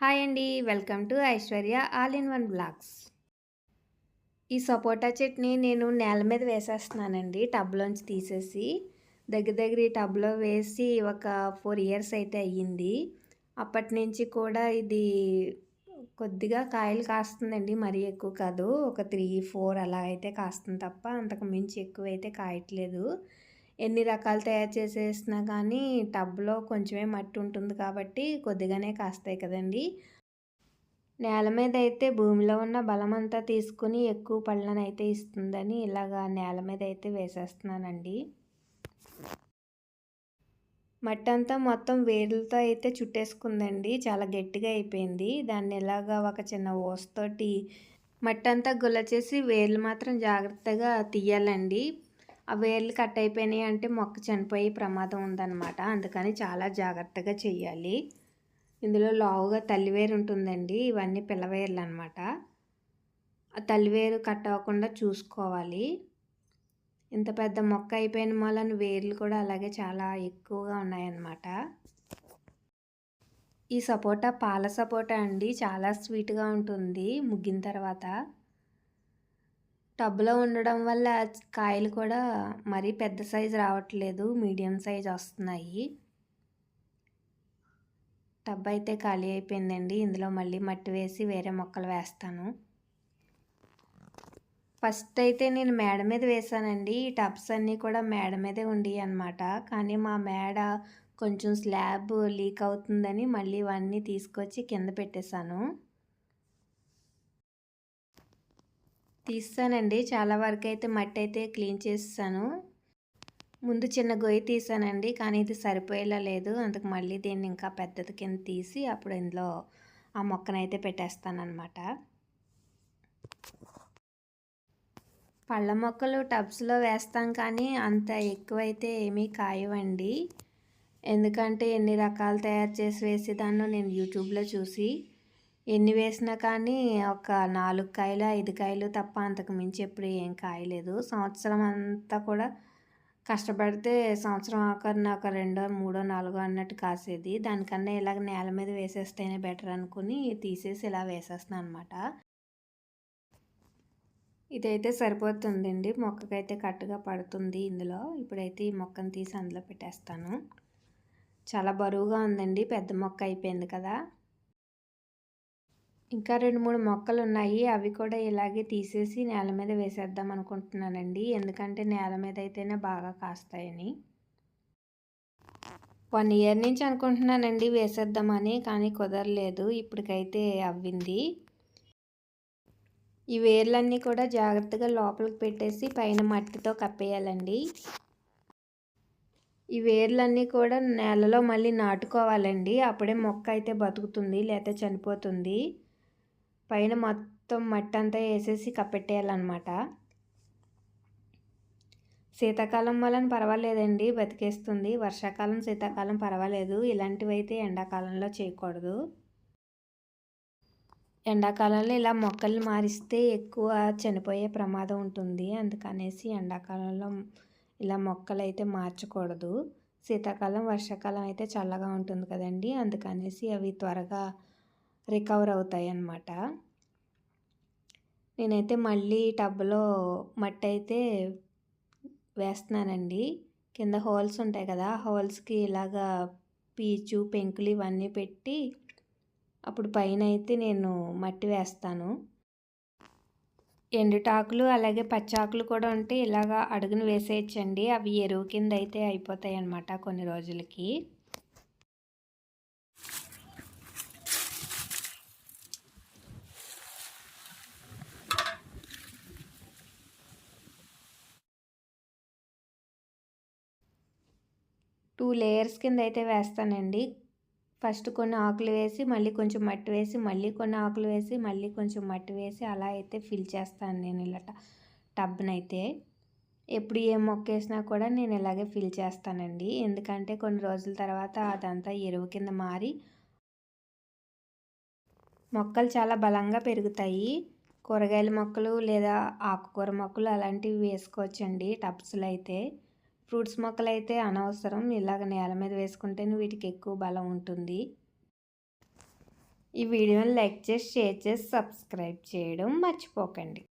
Hi అండి welcome to Aishwarya all in one blogs. ఈ సపోటా చట్నీ నేను నేల మీద వేసేస్తున్నానండి టబ్లోంచి తీసేసి దగ్గర దగ్గర ఈ టబ్లో వేసి ఒక ఫోర్ ఇయర్స్ అయితే అయ్యింది. అప్పటి నుంచి కూడా ఇది కొద్దిగా కాయలు కాస్తుందండి మరీ ఎక్కువ కాదు ఒక త్రీ ఫోర్ అలా అయితే కాస్తుంది తప్ప అంతకు మించి ఎక్కువ అయితే కాయట్లేదు. ఎన్ని రకాలు తయారు చేసేసినా కానీ టబ్లో కొంచెమే మట్టి ఉంటుంది కాబట్టి కొద్దిగానే కాస్తాయి కదండి. నేల మీద అయితే భూమిలో ఉన్న బలం అంతా తీసుకుని ఎక్కువ పళ్ళనైతే అయితే ఇస్తుందని ఇలాగా నేల మీద అయితే వేసేస్తున్నానండి. మట్టి అంతా మొత్తం వేర్లతో అయితే చుట్టేసుకుందండి. చాలా గట్టిగా అయిపోయింది. దాన్ని ఇలాగా ఒక చిన్న ఓస్తోటి మట్టి అంతా గుల్ల చేసి వేర్లు మాత్రం జాగ్రత్తగా తీయాలండి. ఆ వేర్లు కట్ అయిపోయినాయి అంటే మొక్క చనిపోయే ప్రమాదం ఉందన్నమాట. అందుకని చాలా జాగ్రత్తగా చెయ్యాలి. ఇందులో లావుగా తల్లివేరు ఉంటుందండి. ఇవన్నీ పిల్లవేర్లు అనమాట ఆ తల్లివేరు కట్ అవ్వకుండా చూసుకోవాలి. ఇంత పెద్ద మొక్క అయిపోయిన మూలన వేర్లు కూడా అలాగే చాలా ఎక్కువగా ఉన్నాయన్నమాట. ఈ సపోటా పాల సపోటా అండి. చాలా స్వీట్గా ఉంటుంది. ముగ్గిన తర్వాత టబ్లో ఉండడం వల్ల కాయలు కూడా మరీ పెద్ద సైజు రావట్లేదు. మీడియం సైజ్ వస్తున్నాయి. టబ్ అయితే ఖాళీ అయిపోయిందండి. ఇందులో మళ్ళీ మట్టి వేసి వేరే మొక్కలు వేస్తాను. ఫస్ట్ అయితే నేను మేడ మీద వేసానండి ఈ టబ్స్ అన్నీ కూడా మేడ మీదే ఉండి అనమాట కానీ మా మేడ కొంచెం స్లాబ్ లీక్ అవుతుందని మళ్ళీ ఇవన్నీ తీసుకొచ్చి కింద పెట్టేశాను. తీస్తానండి. చాలా వరకు అయితే మట్టి అయితే క్లీన్ చేస్తాను. ముందు చిన్న గొయ్యి తీసానండి. కానీ ఇది సరిపోయేలా లేదు. అందుకు మళ్ళీ దీన్ని ఇంకా పెద్దది కింద తీసి అప్పుడు ఇందులో ఆ మొక్కనైతే పెట్టేస్తానమాట పళ్ళ మొక్కలు టబ్స్లో వేస్తాం కానీ అంత ఎక్కువైతే ఏమీ కాయవండి. ఎందుకంటే ఎన్ని రకాలు తయారు చేసి వేసేదాన్నో నేను యూట్యూబ్లో చూసి ఎన్ని వేసినా కానీ ఒక నాలుగు కాయలు ఐదు కాయలు తప్ప అంతకు మించి ఎప్పుడు ఏం కాయలేదు. సంవత్సరం అంతా కూడా కష్టపడితే సంవత్సరం ఆఖరిన ఒక రెండో మూడో నాలుగో అన్నట్టు కాసేది. దానికన్నా ఇలాగ నేల మీద వేసేస్తేనే బెటర్ అనుకుని తీసేసి ఇలా వేసేస్తున్నాను అనమాట ఇదైతే సరిపోతుందండి. మొక్కకైతే కట్టుగా పడుతుంది ఇందులో. ఇప్పుడైతే ఈ మొక్కను తీసి అందులో పెట్టేస్తాను. చాలా బరువుగా ఉందండి. పెద్ద మొక్క అయిపోయింది కదా. ఇంకా రెండు మూడు మొక్కలు ఉన్నాయి అవి కూడా ఇలాగే తీసేసి నేల మీద వేసేద్దాం అనుకుంటున్నానండి. ఎందుకంటే నేల మీద అయితేనే బాగా కాస్తాయని. వన్ ఇయర్ నుంచి అనుకుంటున్నానండి వేసేద్దామని కానీ కుదరలేదు. ఇప్పటికైతే అవ్వింది. ఈ వేర్లన్నీ కూడా జాగ్రత్తగా లోపలికి పెట్టేసి పైన మట్టితో కప్పేయాలండి. ఈ వేర్లన్నీ కూడా నేలలో మళ్ళీ నాటుకోవాలండి. అప్పుడే మొక్క అయితే బతుకుతుంది లేకపోతే చనిపోతుంది. పైన మొత్తం మట్టి అంతా వేసేసి కప్పెట్టేయాలన్నమాట. శీతాకాలం వలన పర్వాలేదండి బతికేస్తుంది. వర్షాకాలం శీతాకాలం పర్వాలేదు. ఇలాంటివి అయితే ఎండాకాలంలో చేయకూడదు. ఎండాకాలంలో ఇలా మొక్కలు మారిస్తే ఎక్కువ చనిపోయే ప్రమాదం ఉంటుంది. అందుకనేసి ఎండాకాలంలో ఇలా మొక్కలు అయితే మార్చకూడదు. శీతాకాలం వర్షాకాలం అయితే చల్లగా ఉంటుంది కదండి. అందుకనేసి అవి త్వరగా రికవర్ అవుతాయి అన్నమాట నేనైతే మళ్ళీ టబ్లో మట్టి అయితే వేస్తున్నానండి. కింద హోల్స్ ఉంటాయి కదా హోల్స్కి ఇలాగా పీచు పెంకులు ఇవన్నీ పెట్టి అప్పుడు పైన అయితే నేను మట్టి వేస్తాను. ఎండుటాకులు అలాగే పచ్చాకులు కూడా ఉంటే ఇలాగా అడుగును వేసేయచ్చండి. అవి ఎరువు కింద అయితే అయిపోతాయి అన్నమాట కొన్ని రోజులకి. లేయర్స్ కింద అయితే వేస్తానండి. ఫస్ట్ కొన్ని ఆకులు వేసి మళ్ళీ కొంచెం మట్టి వేసి మళ్ళీ కొన్ని ఆకులు వేసి మళ్ళీ కొంచెం మట్టి వేసి అలా అయితే ఫిల్ చేస్తాను నేను ఇలా టబ్నైతే. ఎప్పుడు ఏ మొక్క వేసినా కూడా నేను ఇలాగే ఫిల్ చేస్తానండి. ఎందుకంటే కొన్ని రోజుల తర్వాత అదంతా ఎరువు కింద మారి మొక్కలు చాలా బలంగా పెరుగుతాయి. కూరగాయల మొక్కలు లేదా ఆకుకూర మొక్కలు అలాంటివి వేసుకోవచ్చండి టబ్స్లో అయితే ఫ్రూట్స్ మొక్కలు అయితే అనవసరం. ఇలాగ నేల మీద వేసుకుంటేనే వీటికి ఎక్కువ బలం ఉంటుంది. ఈ వీడియోని లైక్ చేసి షేర్ చేసి సబ్స్క్రైబ్ చేయడం మర్చిపోకండి.